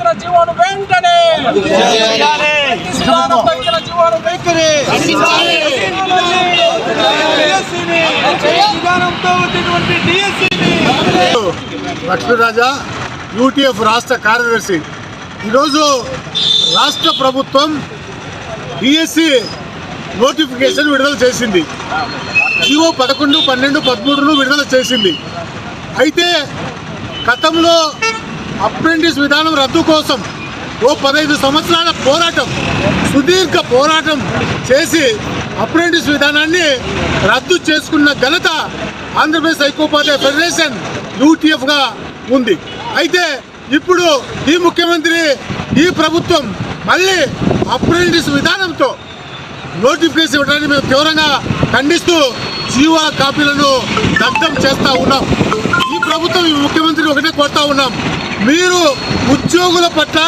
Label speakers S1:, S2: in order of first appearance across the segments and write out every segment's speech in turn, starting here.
S1: ఇచ్చిన జీవోను వెంటనే! ఇచ్చిన జీవోను వెంటనే!
S2: లక్ష్మీరాజా యూటీఎఫ్ రాష్ట్ర కార్యదర్శి. ఈరోజు రాష్ట్ర ప్రభుత్వం డిఎస్సి నోటిఫికేషన్ విడుదల చేసింది. జీవో పదకొండు పన్నెండు పదమూడును విడుదల చేసింది. అయితే గతంలో అప్రెంటిస్ విధానం రద్దు కోసం ఓ పదహైదు సంవత్సరాల పోరాటం సుదీర్ఘ పోరాటం చేసి అప్రెంటిస్ విధానాన్ని రద్దు చేసుకున్న ఘనత ఆంధ్రప్రదేశ్ ఐకోపాధ్యాయ ఫెడరేషన్ యూటీఎఫ్గా ఉంది. అయితే ఇప్పుడు ఈ ముఖ్యమంత్రి ఈ ప్రభుత్వం మళ్ళీ అప్రెంటిస్ విధానంతో నోటిఫికేషన్ ఇవ్వడాన్ని మేము తీవ్రంగా ఖండిస్తూ జీవా కాపీలను దగ్ధం చేస్తూ ఉన్నాం. ప్రభుత్వం ముఖ్యమంత్రి ఒకటే కోరుతా ఉన్నాం. మీరు ఉద్యోగుల పట్ల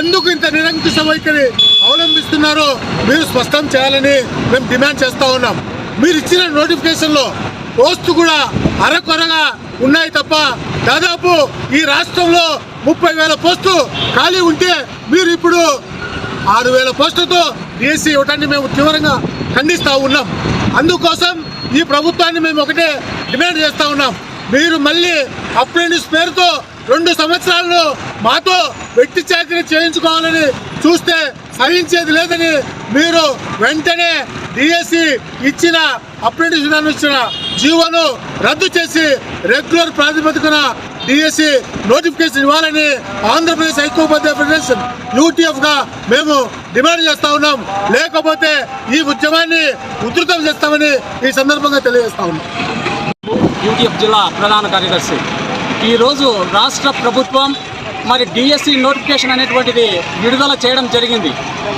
S2: ఎందుకు ఇంత నిరంకుశ వైఖరి అవలంబిస్తున్నారో మీరు స్పష్టం చేయాలని మేము డిమాండ్ చేస్తూ ఉన్నాం. మీరు ఇచ్చిన నోటిఫికేషన్లో పోస్టు కూడా అరకొరగా ఉన్నాయి తప్ప దాదాపు ఈ రాష్ట్రంలో ముప్పై వేల పోస్టు ఖాళీ ఉంటే మీరు ఇప్పుడు ఆరు వేల పోస్టులతో డిఎస్సి ఇవ్వటాన్ని మేము తీవ్రంగా ఖండిస్తూ ఉన్నాం. అందుకోసం ఈ ప్రభుత్వాన్ని మేము ఒకటే డిమాండ్ చేస్తూ ఉన్నాం. మీరు మళ్ళీ అప్రెంటిస్ పేరుతో రెండు సంవత్సరాలను మాతో వ్యక్తి చాకరీ చేయించుకోవాలని చూస్తే సహించేది లేదని మీరు వెంటనే డిఎస్సి ఇచ్చిన అప్రెంటిస్ విధానం ఇచ్చిన జీవోను రద్దు చేసి రెగ్యులర్ ప్రాతిపదికన డిఎస్సి నోటిఫికేషన్ ఇవ్వాలని ఆంధ్రప్రదేశ్ ఐకోపాధ్యాయ ఫెడరేషన్ యూటీఎఫ్గా మేము డిమాండ్ చేస్తా ఉన్నాం. లేకపోతే ఈ ఉద్యమాన్ని ఉధృతం చేస్తామని ఈ సందర్భంగా తెలియజేస్తా ఉన్నాం.
S3: యూటీఎఫ్ జిల్లా ప్రధాన కార్యదర్శి. ఈరోజు రాష్ట్ర ప్రభుత్వం మరి డిఎస్సి నోటిఫికేషన్ అనేటువంటిది విడుదల చేయడం జరిగింది.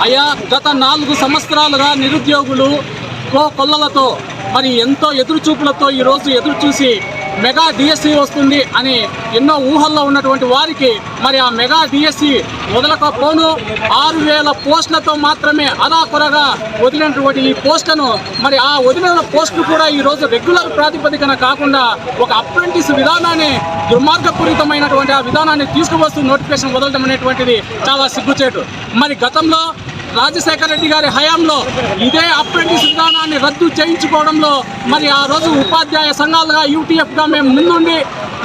S3: అయ్యా గత నాలుగు సంవత్సరాలుగా నిరుద్యోగులు కో కొల్లలతో మరి ఎంతో ఎదురుచూపులతో ఈరోజు ఎదురు చూసి మెగా డిఎస్సి వస్తుంది అని ఎన్నో ఊహల్లో ఉన్నటువంటి వారికి మరి ఆ మెగా డిఎస్సి వదలకపోను ఆరు వేల పోస్టులతో మాత్రమే అలా కొరగా వదిలినటువంటి ఈ పోస్టులను మరి ఆ వదిలిన పోస్టులు కూడా ఈ రోజు రెగ్యులర్ ప్రాతిపదికన కాకుండా ఒక అప్రెంటిస్ విధానాన్ని దుర్మార్గపూరితమైనటువంటి ఆ విధానాన్ని తీసుకువస్తూ నోటిఫికేషన్ వదలడం అనేటువంటిది చాలా సిగ్గుచేటు. మరి గతంలో రాజశేఖర రెడ్డి గారి హయాంలో ఇదే అప్రెంటిస్ విధానాన్ని రద్దు చేయించుకోవడంలో మరి ఆ రోజు ఉపాధ్యాయ సంఘాలుగా యూటీఎఫ్గా మేము ముందుండి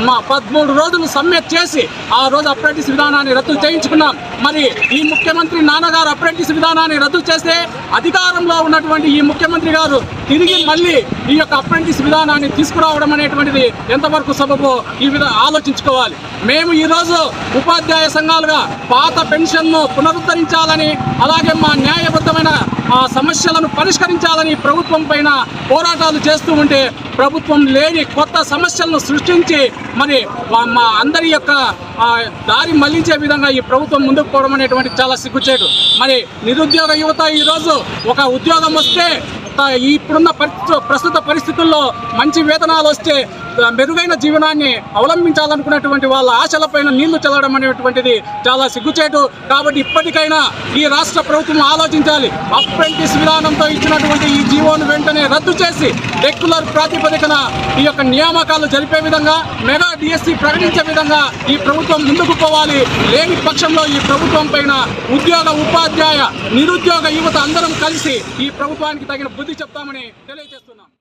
S3: మా పదమూడు రోజులు సమ్మె చేసి ఆ రోజు అప్రెంటిస్ విధానాన్ని రద్దు చేయించుకున్నాం. మరి ఈ ముఖ్యమంత్రి నాన్నగారు అప్రెంటిస్ విధానాన్ని రద్దు చేస్తే అధికారంలో ఉన్నటువంటి ఈ ముఖ్యమంత్రి గారు తిరిగి మళ్ళీ ఈ యొక్క అప్రెంటిస్ విధానాన్ని తీసుకురావడం అనేటువంటిది ఎంతవరకు సబబో ఈ విధ ఆలోచించుకోవాలి. మేము ఈరోజు ఉపాధ్యాయ సంఘాలుగా పాత పెన్షన్ను పునరుద్ధరించాలని అలాగే మా న్యాయబద్ధమైన ఆ సమస్యలను పరిష్కరించాలని ప్రభుత్వం పైన పోరాటాలు చేస్తూ ఉంటే ప్రభుత్వం లేని కొత్త సమస్యలను సృష్టించి మరి మా అందరి యొక్క దారి మళ్ళించే విధంగా ఈ ప్రభుత్వం ముందుకు పోవడం అనేటువంటి చాలా సిగ్గుచేటు. మరి నిరుద్యోగ యువత ఈరోజు ఒక ఉద్యోగం వస్తే ఇప్పుడున్న పరిస్థితు ప్రస్తుత పరిస్థితుల్లో మంచి వేతనాలు వస్తే మెరుగైన జీవనాన్ని అవలంబించాలనుకున్నటువంటి వాళ్ళ ఆశలపైన నీళ్ళు చల్లడం అనేటువంటిది చాలా సిగ్గుచేటు. కాబట్టి ఇప్పటికైనా ఈ రాష్ట్ర ప్రభుత్వం ఆలోచించాలి. అప్రెంటిస్ విధానంతో ఇచ్చినటువంటి ఈ జీవోను వెంటనే రద్దు చేసి రెగ్యులర్ ప్రాతిపదికన ఈ యొక్క నియామకాలు జరిపే విధంగా మెగా డిఎస్సి ప్రకటించే విధంగా ఈ ప్రభుత్వం ముందుకు పోవాలి. లేని పక్షంలో ఈ ప్రభుత్వం పైన ఉద్యోగ ఉపాధ్యాయ నిరుద్యోగ యువత అందరం కలిసి ఈ ప్రభుత్వానికి తగిన బుద్ధి చెప్తామని తెలియజేస్తున్నాం.